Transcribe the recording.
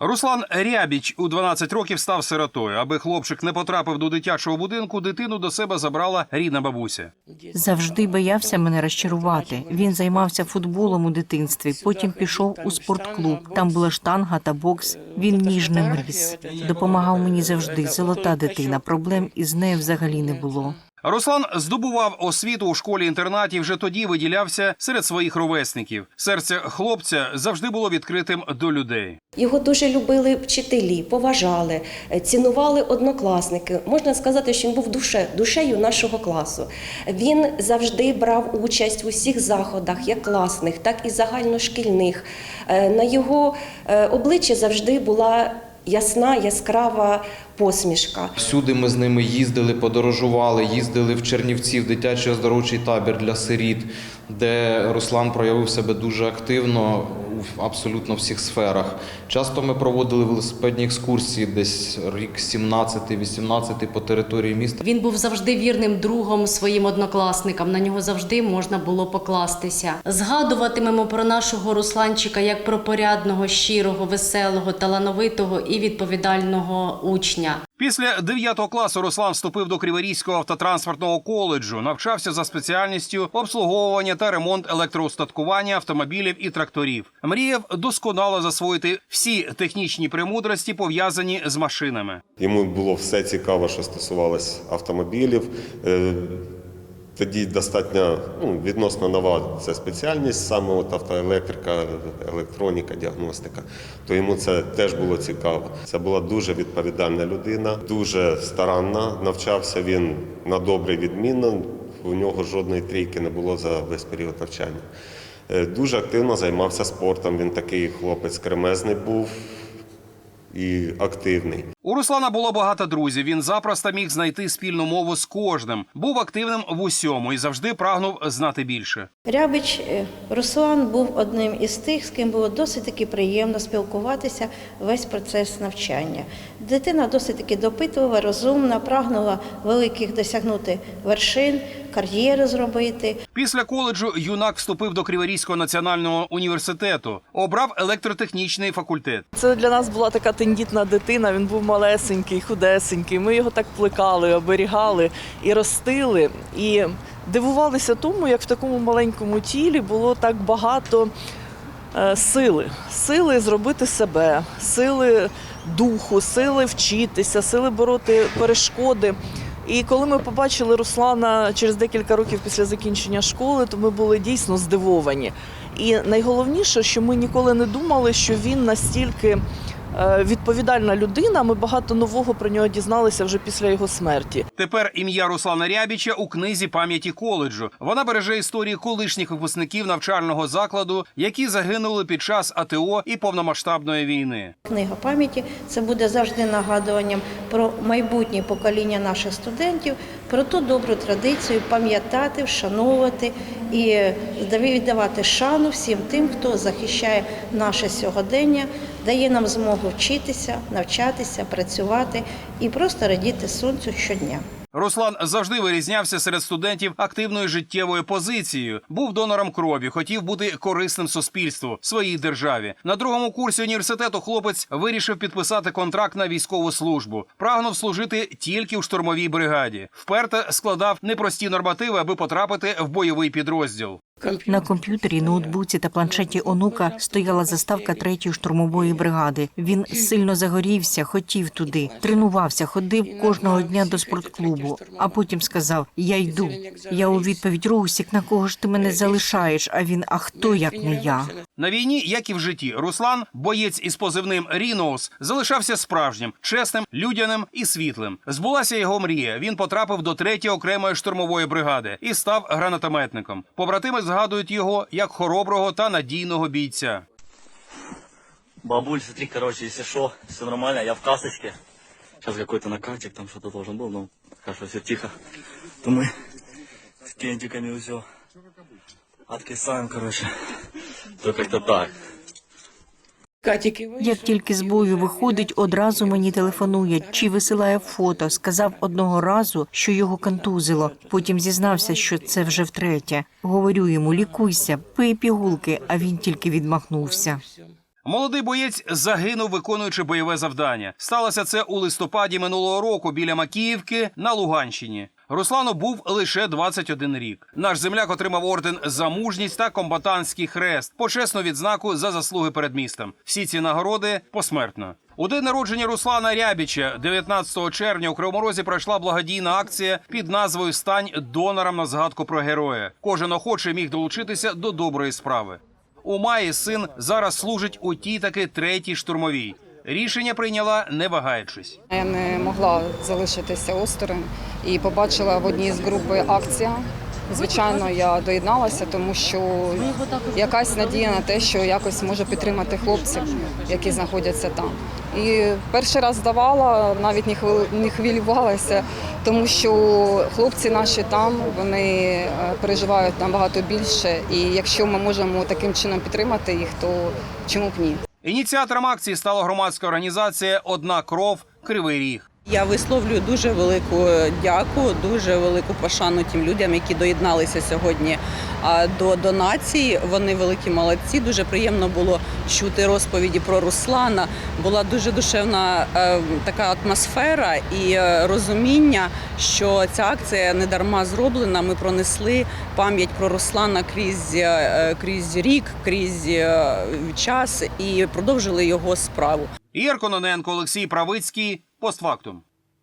Руслан Рябіч у 12 років став сиротою. Аби хлопчик не потрапив до дитячого будинку, дитину до себе забрала рідна бабуся. Завжди боявся мене розчарувати. Він займався футболом у дитинстві. Потім пішов у спортклуб. Там була штанга та бокс. Він ніжним ріс. Допомагав мені завжди. Золота дитина. Проблем із нею взагалі не було. Руслан здобував освіту у школі-інтернаті. Вже тоді виділявся серед своїх ровесників. Серце хлопця завжди було відкритим до людей. Його дуже любили вчителі, поважали, цінували однокласники. Можна сказати, що він був душе, душею нашого класу. Він завжди брав участь в усіх заходах, як класних, так і загальношкільних. Е, На його е, обличчі завжди була ясна, яскрава посмішка. Всюди ми з ними їздили, подорожували, їздили в Чернівці, в дитячий оздоровчий табір для сиріт, де Руслан проявив себе дуже активно в абсолютно всіх сферах. Часто ми проводили велосипедні екскурсії, десь рік 17-18 по території міста. Він був завжди вірним другом своїм однокласникам. На нього завжди можна було покластися. Згадуватимемо про нашого Русланчика як про порядного, щирого, веселого, талановитого і відповідального учня. Після 9 класу Руслан вступив до Криворізького автотранспортного коледжу, навчався за спеціальністю обслуговування та ремонт електроустаткування автомобілів і тракторів. Мріяв досконало засвоїти всі технічні премудрості, пов'язані з машинами. Йому було все цікаво, що стосувалось автомобілів. Е, Тоді достатньо ну, відносно нова це спеціальність, саме от автоелектрика, електроніка, діагностика. То йому це теж було цікаво. Це була дуже відповідальна людина, дуже старанна. Навчався він на добре відмінно. У нього жодної трійки не було за весь період навчання. Е, Дуже активно займався спортом. Він такий хлопець кремезний був і активний. У Руслана було багато друзів. Він запросто міг знайти спільну мову з кожним. Був активним в усьому і завжди прагнув знати більше. Рябич е, Руслан був одним із тих, з ким було досить таки приємно спілкуватися весь процес навчання. Дитина досить таки допитлива, розумна, прагнула великих досягнути вершин, кар'єри зробити. Після коледжу юнак вступив до Криворізького національного університету, обрав електротехнічний факультет. Це для нас була така тендітна дитина. Він був малесенький, худесенький. Ми його так плекали, оберігали і ростили. І дивувалися тому, як в такому маленькому тілі було так багато е, сили. Сили зробити себе, сили духу, сили вчитися, сили бороти перешкоди. І коли ми побачили Руслана через декілька років після закінчення школи, то ми були дійсно здивовані. І найголовніше, що ми ніколи не думали, що він настільки відповідальна людина. Ми багато нового про нього дізналися вже після його смерті. Тепер ім'я Руслана Рябіча у книзі пам'яті коледжу. Вона береже історії колишніх випускників навчального закладу, які загинули під час АТО і повномасштабної війни. Книга пам'яті це буде завжди нагадуванням про майбутнє покоління наших студентів, про ту добру традицію пам'ятати, вшановувати і віддавати шану всім тим, хто захищає наше сьогодення, дає нам змогу вчитися, навчатися, працювати і просто радіти сонцю щодня. Руслан завжди вирізнявся серед студентів активною життєвою позицією. Був донором крові, хотів бути корисним суспільству своїй державі. На другому курсі університету хлопець вирішив підписати контракт на військову службу. Прагнув служити тільки в штурмовій бригаді. Вперто складав непрості нормативи, аби потрапити в бойовий підрозділ. На комп'ютері, ноутбуці та планшеті онука стояла заставка третьої штурмової бригади. Він сильно загорівся, хотів туди, тренувався, ходив кожного дня до спортклубу. А потім сказав: Я йду. Я у відповідь Русік, на кого ж ти мене залишаєш? А він а хто як не я? На війні, як і в житті, Руслан, боєць із позивним Ріноус, залишався справжнім, чесним, людяним і світлим. Збулася його мрія. Він потрапив до третьої окремої штурмової бригади і став гранатометником. Побратими згадують його як хороброго та надійного бійця. Бабуль, смотри, короче, если что, все нормально, я в касочке. Сейчас какой-то накатик там что-то должен был, но хорошо, все тихо. То мы с кентиками все откисаем, короче. То как-то так. Як тільки з бою виходить, одразу мені телефонує чи висилає фото. Сказав одного разу, що його контузило. Потім зізнався, що це вже втретє. Говорю йому, лікуйся, пий пігулки, а він тільки відмахнувся. Молодий боєць загинув, виконуючи бойове завдання. Сталося це у листопаді минулого року біля Макіївки на Луганщині. Руслану був лише 21 рік. Наш земляк отримав орден за мужність та комбатантський хрест, почесну відзнаку за заслуги перед містом. Всі ці нагороди посмертно. У день народження Руслана Рябіча, 19 червня, у Кривому Розі пройшла благодійна акція під назвою Стань донором на згадку про героя. Кожен охочий міг долучитися до доброї справи. У маї син зараз служить у тій таки третій штурмовій. Рішення прийняла не вагаючись. Я не могла залишитися осторонь і побачила в одній з групи акція. Звичайно, я доєдналася, тому що якась надія на те, що якось можу підтримати хлопців, які знаходяться там. І перший раз здавала, навіть не хвилювалася, тому що хлопці наші там вони е, переживають набагато більше. І якщо ми можемо таким чином підтримати їх, то чому б ні? Ініціатором акції стала громадська організація Одна кров Кривий Ріг. Я висловлюю дуже велику дяку, дуже велику пошану тим людям, які доєдналися сьогодні до донації. Вони великі молодці. Дуже приємно було чути розповіді про Руслана. Була дуже душевна е, така атмосфера і е, розуміння, що ця акція не дарма зроблена. Ми пронесли пам'ять про Руслана крізь, е, крізь рік, крізь е, час і продовжили його справу. Ігор Кононенко, Олексій Правицький. Постфактум.